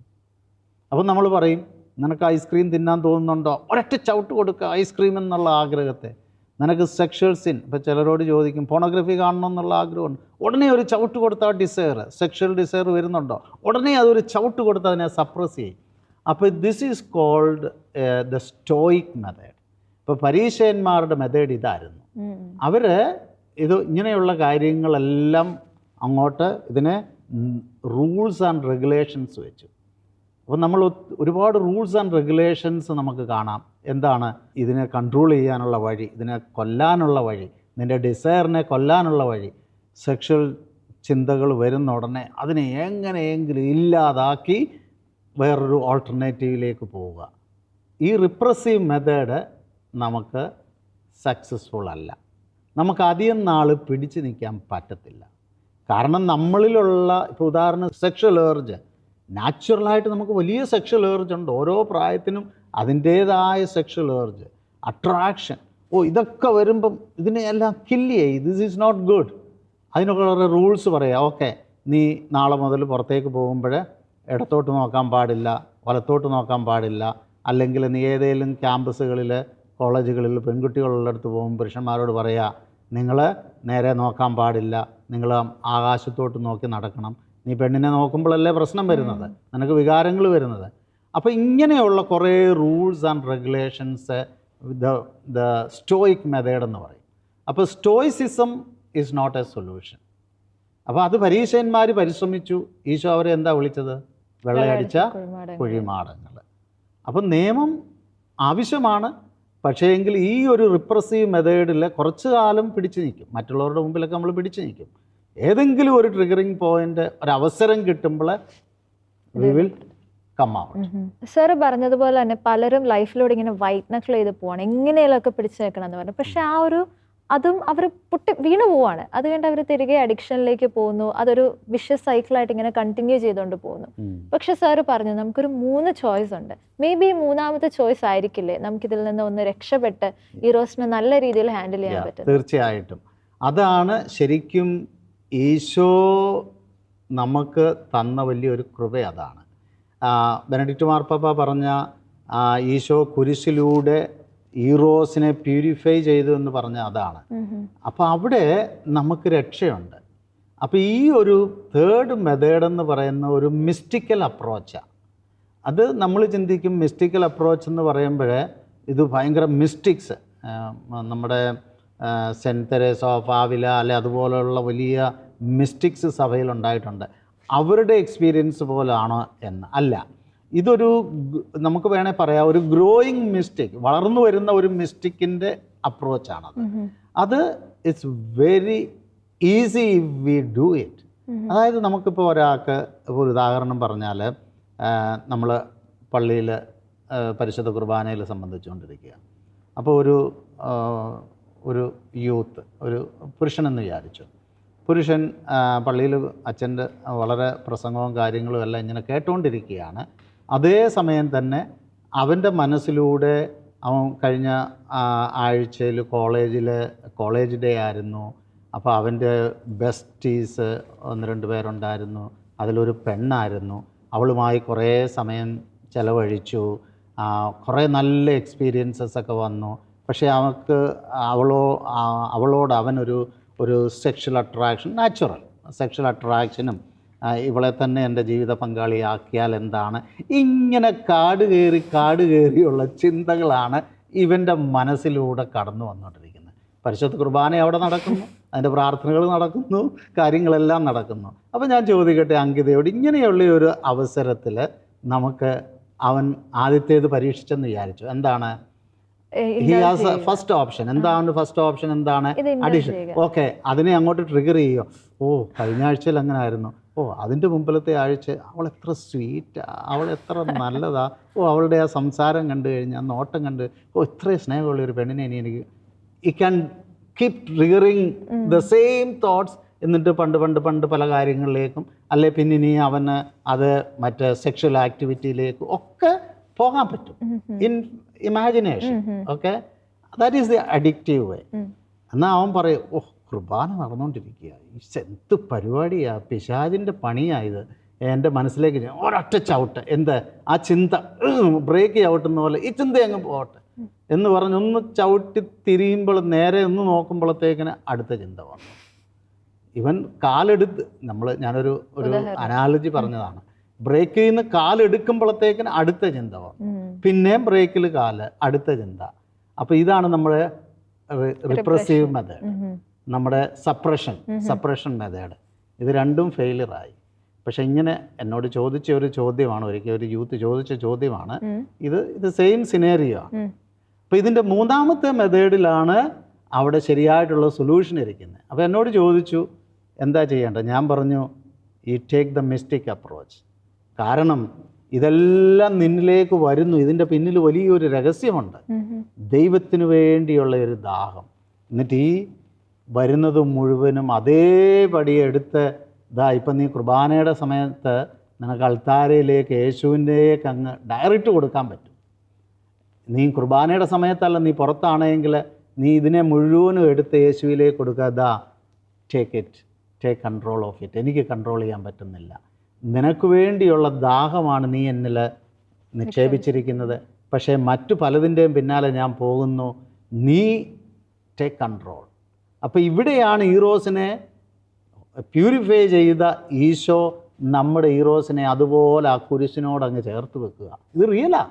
Speaker 2: അപ്പം നമ്മൾ പറയും നിനക്ക് ഐസ്ക്രീം തിന്നാൻ തോന്നുന്നുണ്ടോ? ഒരൊറ്റ ചവിട്ട് കൊടുക്കുക ഐസ്ക്രീം എന്നുള്ള ആഗ്രഹത്തെ. നിനക്ക് സെക്ഷൽ സിൻ ഇപ്പോൾ ചിലരോട് ചോദിക്കും ഫോണോഗ്രഫി കാണണമെന്നുള്ള ആഗ്രഹം ആഗ്രഹമുണ്ട്. ഉടനെ ഒരു ചവിട്ട് കൊടുത്താൽ ഡിസയർ സെക്ഷൽ ഡിസയർ വരുന്നുണ്ടോ? ഉടനെ അതൊരു ചവിട്ട് കൊടുത്ത് അതിനെ സപ്രസ് ചെയ്യും. അപ്പോൾ this is called the stoic method ഇപ്പോൾ പരീക്ഷന്മാരുടെ മെത്തേഡ് ഇതായിരുന്നു. അവർ ഇത് ഇങ്ങനെയുള്ള കാര്യങ്ങളെല്ലാം അങ്ങോട്ട് ഇതിനെ റൂൾസ് ആൻഡ് റെഗുലേഷൻസ് വെച്ചു. അപ്പോൾ നമ്മൾ ഒരുപാട് റൂൾസ് ആൻഡ് റെഗുലേഷൻസ് നമുക്ക് കാണാം. എന്താണ്? ഇതിനെ കൺട്രോൾ ചെയ്യാനുള്ള വഴി ഇതിനെ കൊല്ലാനുള്ള വഴി നിന്റെ ഡിസയറിനെ കൊല്ലാനുള്ള വഴി സെക്ഷൽ ചിന്തകൾ വരുന്ന ഉടനെ അതിനെ എങ്ങനെയെങ്കിലും ഇല്ലാതാക്കി വേറൊരു ഓൾട്ടർനേറ്റീവിലേക്ക് പോവുക. ഈ റിപ്രസീവ് മെത്തേഡ് നമുക്ക് സക്സസ്ഫുൾ അല്ല. നമുക്ക് അധികം നാൾ പിടിച്ചു നിൽക്കാൻ പറ്റത്തില്ല. കാരണം നമ്മളിലുള്ള ഇപ്പോൾ ഉദാഹരണം സെക്ഷൽ ഏർജ് നാച്ചുറലായിട്ട് നമുക്ക് വലിയ സെക്ഷൽ ഏർജ് ഉണ്ട്. ഓരോ പ്രായത്തിനും അതിന്റേതായ സെക്ഷൽ ഏർജ് അട്രാക്ഷൻ ഓ ഇതൊക്കെ വരുമ്പം ഇതിനെയെല്ലാം കില്ല് ചെയ്യും. ദിസ് ഈസ് നോട്ട് ഗുഡ് അതിനൊക്കെ കുറേ റൂൾസ് പറയാം. ഓക്കെ നീ നാളെ മുതൽ പുറത്തേക്ക് പോകുമ്പോൾ ഇടത്തോട്ട് നോക്കാൻ പാടില്ല വലത്തോട്ട് നോക്കാൻ പാടില്ല. അല്ലെങ്കിൽ നീ ഏതെങ്കിലും ക്യാമ്പസുകളിൽ കോളേജുകളിൽ പെൺകുട്ടികളുള്ളടത്ത് പോകുമ്പോൾ പുരുഷന്മാരോട് പറയുക നിങ്ങൾ നേരെ നോക്കാൻ പാടില്ല. നിങ്ങൾ ആകാശത്തോട്ട് നോക്കി നടക്കണം. നീ പെണ്ണിനെ നോക്കുമ്പോഴല്ലേ പ്രശ്നം വരുന്നത്? നിനക്ക് വികാരങ്ങൾ വരുന്നത്. അപ്പോൾ ഇങ്ങനെയുള്ള കുറേ rules and regulations the the stoic method എന്ന് പറയും. അപ്പോൾ stoicism is not a solution അപ്പോൾ അത് പരീക്ഷന്മാർ പരിശ്രമിച്ചു. ഈശോ അവരെ എന്താ വിളിച്ചത്? വെള്ളയടിച്ച
Speaker 1: കുഴിമാടങ്ങൾ.
Speaker 2: അപ്പം നിയമം ആവശ്യമാണ്. പക്ഷേ എങ്കിൽ ഈ ഒരു റിപ്രസീവ് മെത്തേഡിൽ കുറച്ച് കാലം പിടിച്ചു നിൽക്കും. മറ്റുള്ളവരുടെ മുമ്പിലൊക്കെ നമ്മൾ പിടിച്ചു നിൽക്കും. ഏതെങ്കിലും ഒരു ട്രിഗറിങ് പോയിന്റ് ഒരു അവസരം കിട്ടുമ്പോൾ we will come out
Speaker 1: sir പറഞ്ഞതുപോലെ തന്നെ പലരും ലൈഫിലൂടെ ഇങ്ങനെ വൈറ്റ് നക്കിൾ ചെയ്ത് പോവാണ്. എങ്ങനെയൊക്കെ പിടിച്ചു നിൽക്കണം എന്ന് പറഞ്ഞു. പക്ഷെ ആ ഒരു അതും അവർ പൊട്ടി വീണു പോവാണ്. അത് കണ്ട് അവർ തിരികെ അഡിക്ഷനിലേക്ക് പോകുന്നു. അതൊരു വിഷ്യസ് സൈക്കിളായിട്ട് ഇങ്ങനെ കണ്ടിന്യൂ ചെയ്തുകൊണ്ട് പോകുന്നു. പക്ഷെ സാറ് പറഞ്ഞു നമുക്കൊരു മൂന്ന് ചോയ്സ് ഉണ്ട്. മേ ബി മൂന്നാമത്തെ ചോയ്സ് ആയിരിക്കില്ലേ? നമുക്കിതിൽ നിന്ന് ഒന്ന് രക്ഷപ്പെട്ട് ഈ റോസിനെ നല്ല രീതിയിൽ ഹാൻഡിൽ ചെയ്യാൻ പറ്റും
Speaker 2: തീർച്ചയായിട്ടും. അതാണ് ശരിക്കും ഈശോ നമുക്ക് തന്ന വലിയൊരു കൃപ അതാണ്. ബെനഡിക്റ്റ് മാർപ്പാപ്പ പറഞ്ഞ ഈശോ കുരിശിലൂടെ ഈറോസിനെ പ്യൂരിഫൈ ചെയ്തു എന്ന് പറഞ്ഞ അതാണ്. അപ്പോൾ അവിടെ നമുക്ക് രക്ഷയുണ്ട്. അപ്പോൾ ഈ ഒരു തേർഡ് മെത്തേഡ് എന്ന് പറയുന്ന ഒരു മിസ്റ്റിക്കൽ അപ്രോച്ചാണ് അത് നമ്മൾ ചിന്തിക്കും മിസ്റ്റിക്കൽ അപ്രോച്ച് എന്ന് പറയുമ്പോൾ ഇത് ഭയങ്കര മിസ്റ്റിക്സ് നമ്മുടെ സെന്റ് തെരേസ ഓഫ് ആവില അല്ലെ അതുപോലെയുള്ള വലിയ മിസ്റ്റിക്സ് സഭയിൽ ഉണ്ടായിട്ടുണ്ട്. അവരുടെ എക്സ്പീരിയൻസ് പോലാണോ എന്ന്. അല്ല ഇതൊരു നമുക്ക് വേണേൽ പറയാം ഒരു ഗ്രോയിങ് മിസ്റ്റേക്ക് വളർന്നു വരുന്ന ഒരു മിസ്റ്റിക്കിന്റെ അപ്രോച്ചാണത്. അത് it's very easy we do it. അതായത് നമുക്കിപ്പോൾ ഒരാൾക്ക് ഇപ്പോൾ ഒരു ഉദാഹരണം പറഞ്ഞാൽ നമ്മൾ പള്ളിയിൽ പരിശുദ്ധ കുർബാനയിൽ സംബന്ധിച്ചുകൊണ്ടിരിക്കുക അപ്പോൾ ഒരു ഒരു യൂത്ത് ഒരു പുരുഷനെന്ന് വിചാരിച്ചു. പുരുഷൻ പള്ളിയിൽ അച്ഛന്റെ വളരെ പ്രസംഗവും കാര്യങ്ങളും എല്ലാം ഇങ്ങനെ കേട്ടുകൊണ്ടിരിക്കുകയാണ് അതേ സമയം തന്നെ അവന്റെ മനസ്സിലൂടെ അവൻ കഴിഞ്ഞ ആഴ്ചയിൽ കോളേജിൽ കോളേജ് ഡേ ആയിരുന്നു. അപ്പോൾ അവന്റെ ബെസ്റ്റീസ് ഒന്ന് രണ്ട് പേരുണ്ടായിരുന്നു. അതിലൊരു പെണ്ണായിരുന്നു. അവളുമായി കുറേ സമയം ചിലവഴിച്ചു. കുറേ നല്ല എക്സ്പീരിയൻസസ് ഒക്കെ വന്നു. പക്ഷേ അവൾക്ക് അവളോ അവളോട് അവനൊരു ഒരു സെക്ഷൽ അട്രാക്ഷൻ നാച്ചുറൽ സെക്ഷൽ അട്രാക്ഷനും ഇവളെ തന്നെ എന്റെ ജീവിത പങ്കാളിയാക്കിയാൽ എന്താണ്? ഇങ്ങനെ കാട് കയറി കാട് കയറിയുള്ള ചിന്തകളാണ് ഇവന്റെ മനസ്സിലൂടെ കടന്നു വന്നുകൊണ്ടിരിക്കുന്നത്. പരിശുദ്ധ കുർബാന അവിടെ നടക്കുന്നു അതിന്റെ പ്രാർത്ഥനകൾ നടക്കുന്നു കാര്യങ്ങളെല്ലാം നടക്കുന്നു. അപ്പോൾ ഞാൻ ചോദിക്കട്ടെ അങ്കിതയോട് ഇങ്ങനെയുള്ള ഒരു അവസരത്തിൽ നമുക്ക് അവൻ ആദ്യത്തേത് പരീക്ഷിച്ചെന്ന് വിചാരിച്ചു. എന്താണ്? ഫസ്റ്റ് ഓപ്ഷൻ എന്താണ് ഫസ്റ്റ് ഓപ്ഷൻ എന്താണ് അഡീഷൻ. ഓക്കെ അതിനെ അങ്ങോട്ട് ട്രിഗർ ചെയ്യുക. ഓ കഴിഞ്ഞ ആഴ്ചയിൽ അങ്ങനെ ആയിരുന്നു ഓ അതിന്റെ മുമ്പിലത്തെ ആഴ്ച അവൾ എത്ര സ്വീറ്റാ അവൾ എത്ര നല്ലതാ. ഓ അവളുടെ ആ സംസാരം കണ്ടു കഴിഞ്ഞാൽ നോട്ടം കണ്ട്. ഓ ഇത്രയും സ്നേഹമുള്ള ഒരു പെണ്ണിനെ ഇനി എനിക്ക് ഈ can keep triggering the same thoughts എന്നിട്ട് പണ്ട് പണ്ട് പണ്ട് പല കാര്യങ്ങളിലേക്കും അല്ലെ പിന്നെ ഇനി അവന് അത് മറ്റേ സെക്ഷൽ ആക്ടിവിറ്റിയിലേക്കും ഒക്കെ പോകാൻ പറ്റും. In imagination okay that is the addictive way എന്നാൽ അവൻ പറയും ഓ കുർബാന നടന്നുകൊണ്ടിരിക്കുക ഈ എന്ത് പരിപാടിയാണ് പിശാജിന്റെ പണിയായത്. എന്റെ മനസ്സിലേക്ക് ഒരൊറ്റ ചവിട്ട് എന്താ? ആ ചിന്ത ബ്രേക്ക് ചവിട്ടുന്ന പോലെ ഈ ചിന്ത അങ്ങ് പോകട്ടെ. എന്ന് പറഞ്ഞ് ഒന്ന് ചവിട്ടി തിരിയുമ്പോൾ നേരെ ഒന്ന് നോക്കുമ്പോഴത്തേക്കിന് അടുത്ത ചിന്ത വന്നു. ഇവൻ കാലെടുത്ത് നമ്മൾ ഞാനൊരു ഒരു അനാലജി പറഞ്ഞതാണ്. ബ്രേക്കിൽ നിന്ന് കാലെടുക്കുമ്പോഴത്തേക്കിന് അടുത്ത ചിന്ത പിന്നെയും ബ്രേക്കിൽ കാൽ അടുത്ത ചിന്ത. അപ്പോൾ ഇതാണ് നമ്മുടെ റിപ്രസീവ് മെത്തേഡ് നമ്മുടെ സപ്രഷൻ സപ്രഷൻ മെത്തേഡ് ഇത് രണ്ടും ഫെയിലിയറായി പക്ഷെ ഇങ്ങനെ എന്നോട് ചോദിച്ച ഒരു ചോദ്യമാണ് ഒരിക്കൽ ഒരു യൂത്ത് ചോദിച്ച ചോദ്യമാണ്. ഇത് ഇത് സെയിം സിനേറിയോ ആണ്. അപ്പോൾ ഇതിന്റെ മൂന്നാമത്തെ മെത്തേഡിലാണ് അവിടെ ശരിയായിട്ടുള്ള സൊല്യൂഷൻ ഇരിക്കുന്നത്. അപ്പോൾ എന്നോട് ചോദിച്ചു എന്താ ചെയ്യേണ്ടത്? ഞാൻ പറഞ്ഞു ഈ ടേക്ക് ദ മിസ്റ്റേക്ക് അപ്രോച്ച് കാരണം ഇതെല്ലാം നിന്നിലേക്ക് വരുന്നു. ഇതിന്റെ പിന്നിൽ വലിയൊരു രഹസ്യമുണ്ട്. ദൈവത്തിന് വേണ്ടിയുള്ള ഒരു ദാഹം. എന്നിട്ട് ഈ വരുന്നത് മുഴുവനും അതേപടി എടുത്ത് ഇതാ ഇപ്പം നീ കുർബാനയുടെ സമയത്ത് നിനക്ക് അൾത്താരയിലേക്ക് യേശുവിന്റെയൊക്കെ അങ്ങ് ഡയറക്റ്റ് കൊടുക്കാൻ പറ്റും. നീ കുർബാനയുടെ സമയത്തല്ല നീ പുറത്താണെങ്കിൽ നീ ഇതിനെ മുഴുവനും എടുത്ത് യേശുവിലേക്ക് കൊടുക്കുക. ദാ take it take control of it എനിക്ക് കൺട്രോൾ ചെയ്യാൻ പറ്റുന്നില്ല. നിനക്ക് വേണ്ടിയുള്ള ദാഹമാണ് നീ എന്നിൽ നിക്ഷേപിച്ചിരിക്കുന്നത്. പക്ഷേ മറ്റു പലതിന്റെയും പിന്നാലെ ഞാൻ പോകുന്നു. നീ ടേക്ക് കൺട്രോൾ അപ്പോൾ ഇവിടെയാണ് ഈറോസിനെ പ്യൂരിഫൈ ചെയ്ത ഈശോ നമ്മുടെ ഈറോസിനെ അതുപോലെ ആ കുരിശിനോട് അങ്ങ് ചേർത്ത് വെക്കുക. ഇത് റിയലാ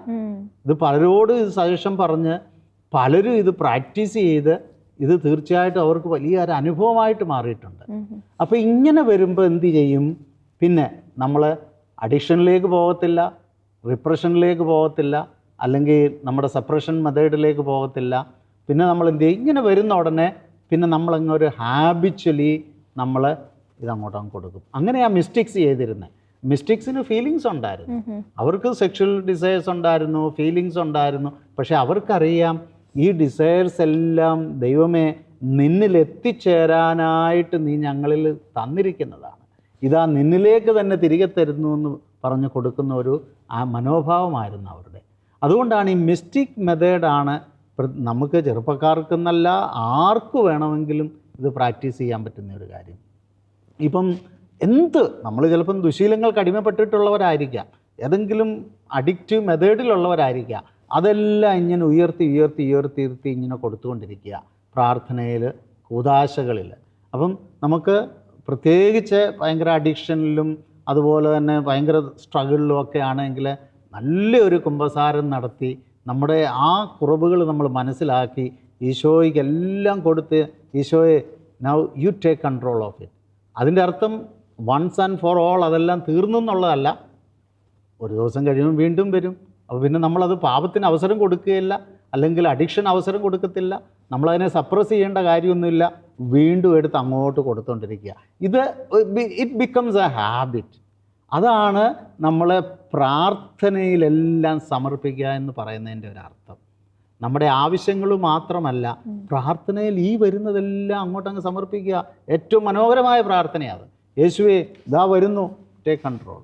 Speaker 2: ഇത് പലരോട് ഇത് സജഷൻ പറഞ്ഞ് പലരും ഇത് പ്രാക്ടീസ് ചെയ്ത് ഇത് തീർച്ചയായിട്ടും അവർക്ക് വലിയൊരു അനുഭവമായിട്ട് മാറിയിട്ടുണ്ട്. അപ്പോൾ ഇങ്ങനെ വരുമ്പോൾ എന്ത് ചെയ്യും? പിന്നെ നമ്മൾ അഡിക്ഷനിലേക്ക് പോകത്തില്ല റിപ്രഷനിലേക്ക് പോകത്തില്ല അല്ലെങ്കിൽ നമ്മുടെ സപ്രഷൻ മെത്തേഡിലേക്ക് പോകത്തില്ല. പിന്നെ നമ്മൾ എന്ത് ചെയ്യും ഇങ്ങനെ വരുന്ന ഉടനെ പിന്നെ നമ്മളങ്ങ് ഒരു ഹാബിച്വലി നമ്മൾ ഇതങ്ങോട്ട് അങ്ങ് കൊടുക്കും. അങ്ങനെ ആ മിസ്റ്റേക്സ് ചെയ്തിരുന്നത് മിസ്റ്റേക്സിന് ഫീലിങ്സ് ഉണ്ടായിരുന്നു. അവർക്ക് സെക്ഷൽ ഡിസയേഴ്സ് ഉണ്ടായിരുന്നു ഫീലിങ്സ് ഉണ്ടായിരുന്നു. പക്ഷെ അവർക്കറിയാം ഈ ഡിസയേഴ്സ് എല്ലാം ദൈവമേ നിന്നിൽ എത്തിച്ചേരാനായിട്ട് നീ ഞങ്ങളിൽ തന്നിരിക്കുന്നതാണ് ഇതാ നിന്നിലേക്ക് തന്നെ തിരികെ തരുന്നു എന്ന് പറഞ്ഞു കൊടുക്കുന്ന ഒരു ആ മനോഭാവമായിരുന്നു അവരുടെ. അതുകൊണ്ടാണ് ഈ മിസ്റ്റിക് മെത്തേഡാണ് നമുക്ക് ചെറുപ്പക്കാർക്കെന്നല്ല ആർക്ക് വേണമെങ്കിലും ഇത് പ്രാക്ടീസ് ചെയ്യാൻ പറ്റുന്ന ഒരു കാര്യം. ഇപ്പം എന്ത് നമ്മൾ ചിലപ്പം ദുശീലങ്ങൾക്ക് അടിമപ്പെട്ടിട്ടുള്ളവരായിരിക്കാം. ഏതെങ്കിലും അഡിക്റ്റീവ് മെത്തേഡിലുള്ളവരായിരിക്കാം അതെല്ലാം ഇങ്ങനെ ഉയർത്തി ഉയർത്തി ഉയർത്തി ഉയർത്തി ഇങ്ങനെ കൊടുത്തുകൊണ്ടിരിക്കുക പ്രാർത്ഥനയിൽ കൂതാശകളിൽ. അപ്പം നമുക്ക് പ്രത്യേകിച്ച് ഭയങ്കര അഡിക്ഷനിലും അതുപോലെ തന്നെ ഭയങ്കര സ്ട്രഗിളിലും ഒക്കെ ആണെങ്കിൽ നല്ലൊരു കുംഭസാരം നടത്തി നമ്മുടെ ആ കുറവുകൾ നമ്മൾ മനസ്സിലാക്കി ഈശോയ്ക്ക് എല്ലാം കൊടുത്ത് ഈശോയെ now you take control of it അതിന്റെ അർത്ഥം വൺസ് ആൻഡ് ഫോർ ഓൾ അതെല്ലാം തീർന്നു എന്നുള്ളതല്ല. ഒരു ദിവസം കഴിയുമ്പോൾ വീണ്ടും വരും. അപ്പോൾ പിന്നെ നമ്മളത് പാപത്തിന് അവസരം കൊടുക്കുകയില്ല. അല്ലെങ്കിൽ അഡിക്ഷൻ അവസരം കൊടുക്കത്തില്ല. നമ്മളതിനെ സപ്രസ് ചെയ്യേണ്ട കാര്യമൊന്നുമില്ല. വീണ്ടും എടുത്ത് അങ്ങോട്ട് കൊടുത്തുകൊണ്ടിരിക്കുക ഇത് ഇറ്റ് ബിക്കംസ് എ ഹാബിറ്റ് അതാണ് നമ്മളെ പ്രാർത്ഥനയിലെല്ലാം സമർപ്പിക്കുക എന്ന് പറയുന്നതിന്റെ ഒരു അർത്ഥം. നമ്മുടെ ആവശ്യങ്ങൾ മാത്രമല്ല പ്രാർത്ഥനയിൽ ഈ വരുന്നതെല്ലാം അങ്ങോട്ടങ്ങ് സമർപ്പിക്കുക. ഏറ്റവും മനോഹരമായ പ്രാർത്ഥനയാണ് യേശുവേ ഇതാ വരുന്നു. ടേക്ക് കൺട്രോൾ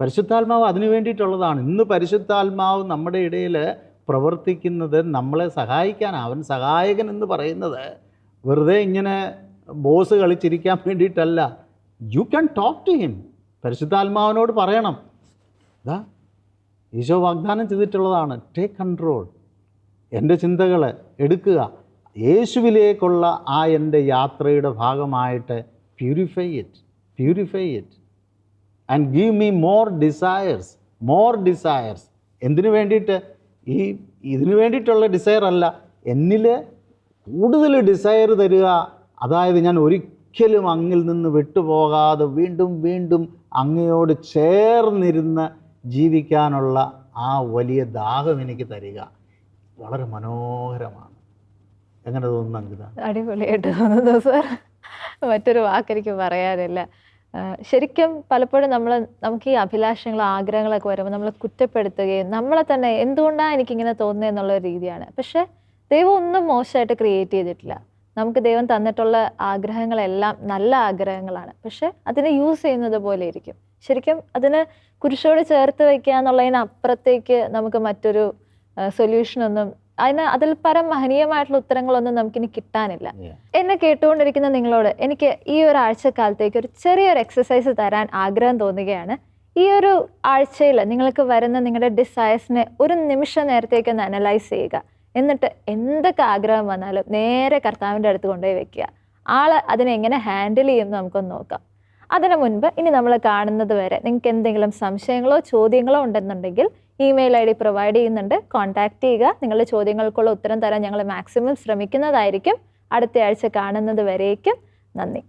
Speaker 2: പരിശുദ്ധാത്മാവ് അതിനു വേണ്ടിയിട്ടുള്ളതാണ്. ഇന്ന് പരിശുദ്ധാത്മാവ് നമ്മുടെ ഇടയിൽ പ്രവർത്തിക്കുന്നത് നമ്മളെ സഹായിക്കാൻ അവൻ സഹായകൻ എന്ന് പറയുന്നത് വെറുതെ ഇങ്ങനെ ബോസ് കളിച്ചിരിക്കാൻ വേണ്ടിയിട്ടല്ല. You can talk to him പരിശുദ്ധാത്മാവിനോട് പറയണം. അതാ ഈശോ വാഗ്ദാനം ചെയ്തിട്ടുള്ളതാണ്. ടേക്ക് കൺട്രോൾ എന്റെ ചിന്തകൾ എടുക്കുക. യേശുവിലേക്കുള്ള ആ എന്റെ യാത്രയുടെ ഭാഗമായിട്ട് purify it purify it and give me more desires more desires എന്തിനു വേണ്ടിയിട്ട്? ഈ ഇതിനു വേണ്ടിയിട്ടുള്ള ഡിസയർ അല്ല. എന്നിൽ കൂടുതൽ ഡിസയർ തരിക. അതായത് ഞാൻ ഒരിക്കലും അങ്ങിൽ നിന്ന് വിട്ടുപോകാതെ വീണ്ടും വീണ്ടും അങ്ങയോട് ചേർന്നിരുന്ന് ജീവിക്കാനുള്ള ആ വലിയ ദാഹം എനിക്ക് തരിക. വളരെ മനോഹരമാണ്. എങ്ങനെ തോന്നുന്നു അങ്കിത?
Speaker 1: അടിപൊളിയായിട്ട് തോന്നുന്നു സാർ മറ്റൊരു വാക്കെനിക്ക് പറയാനില്ല. ശരിക്കും പലപ്പോഴും നമ്മൾ നമുക്ക് ഈ അഭിലാഷങ്ങൾ ആഗ്രഹങ്ങളൊക്കെ വരുമ്പോൾ നമ്മളെ കുറ്റപ്പെടുത്തുകയും നമ്മളെ തന്നെ എന്തുകൊണ്ടാണ് എനിക്കിങ്ങനെ തോന്നുന്നത് എന്നുള്ള രീതിയാണ്. പക്ഷെ ദൈവം ഒന്നും മോശമായിട്ട് ക്രിയേറ്റ് ചെയ്തിട്ടില്ല. നമുക്ക് ദൈവം തന്നിട്ടുള്ള ആഗ്രഹങ്ങളെല്ലാം നല്ല ആഗ്രഹങ്ങളാണ്. പക്ഷെ അതിനെ യൂസ് ചെയ്യുന്നത് പോലെ ഇരിക്കും. ശരിക്കും അതിന് കുരിശോട് ചേർത്ത് വയ്ക്കുക എന്നുള്ളതിനപ്പുറത്തേക്ക് നമുക്ക് മറ്റൊരു സൊല്യൂഷനൊന്നും അതിന് അതിൽ പരം മഹനീയമായിട്ടുള്ള ഉത്തരങ്ങളൊന്നും നമുക്കിനി കിട്ടാനില്ല. എന്നെ കേട്ടുകൊണ്ടിരിക്കുന്ന നിങ്ങളോട് എനിക്ക് ഈ ഒരു ആഴ്ചക്കാലത്തേക്ക് ഒരു ചെറിയൊരു എക്സസൈസ് തരാൻ ആഗ്രഹം തോന്നുകയാണ്. ഈ ഒരു ആഴ്ചയിൽ നിങ്ങൾക്ക് വരുന്ന നിങ്ങളുടെ ഡിസയേഴ്സിനെ ഒരു നിമിഷ നേരത്തേക്ക് ഒന്ന് അനലൈസ് ചെയ്യുക. എന്നിട്ട് എന്തൊക്കെ ആഗ്രഹം വന്നാലും നേരെ കർത്താവിന്റെ അടുത്ത് കൊണ്ടുപോയി വെക്കുക. ആൾ അതിനെ എങ്ങനെ ഹാൻഡിൽ ചെയ്യുമെന്ന് നമുക്കൊന്ന് നോക്കാം. അതിനു മുൻപ് ഇനി നമ്മൾ കാണുന്നത് വരെ നിങ്ങൾക്ക് എന്തെങ്കിലും സംശയങ്ങളോ ചോദ്യങ്ങളോ ഉണ്ടെന്നുണ്ടെങ്കിൽ ഇമെയിൽ ഐ ഡി പ്രൊവൈഡ് ചെയ്യുന്നുണ്ട്. കോൺടാക്ട് ചെയ്യുക. നിങ്ങളുടെ ചോദ്യങ്ങൾക്കുള്ള ഉത്തരം തരാൻ ഞങ്ങൾ മാക്സിമം ശ്രമിക്കുന്നതായിരിക്കും. അടുത്ത ആഴ്ച കാണുന്നത് വരേക്കും. നന്ദി.